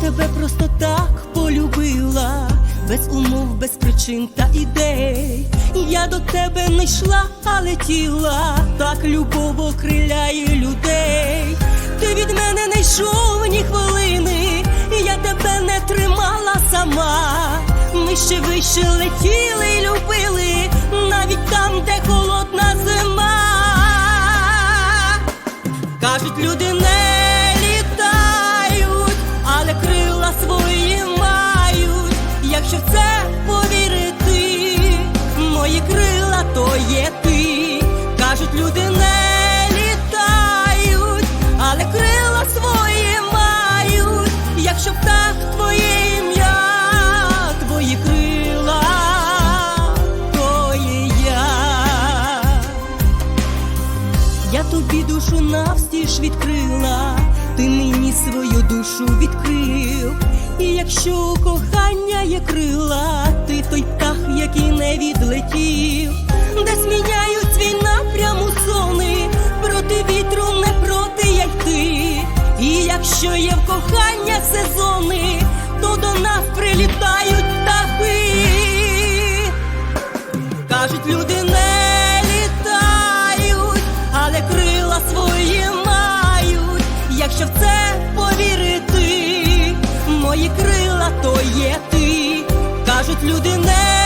тебе просто так полюбила, без умов, без причин та ідей. Я до тебе не йшла, а летіла, так любов окриляє людей. Ти від мене не йшов ні хвилини, я тебе не тримала сама. Ми ще вище летіли й любили, навіть там, де холодна зима. Кажуть, люди не Кажуть, люди не літають, але крила свої мають. Якщо птах твоє ім'я, твої крила, то є я. Я тобі душу навстіж відкрила, ти мені свою душу відкрив. І якщо кохання є крила, Кажуть, люди не літають, але крила свої мають. Якщо в це повірити, мої крила то є ти. Кажуть, люди не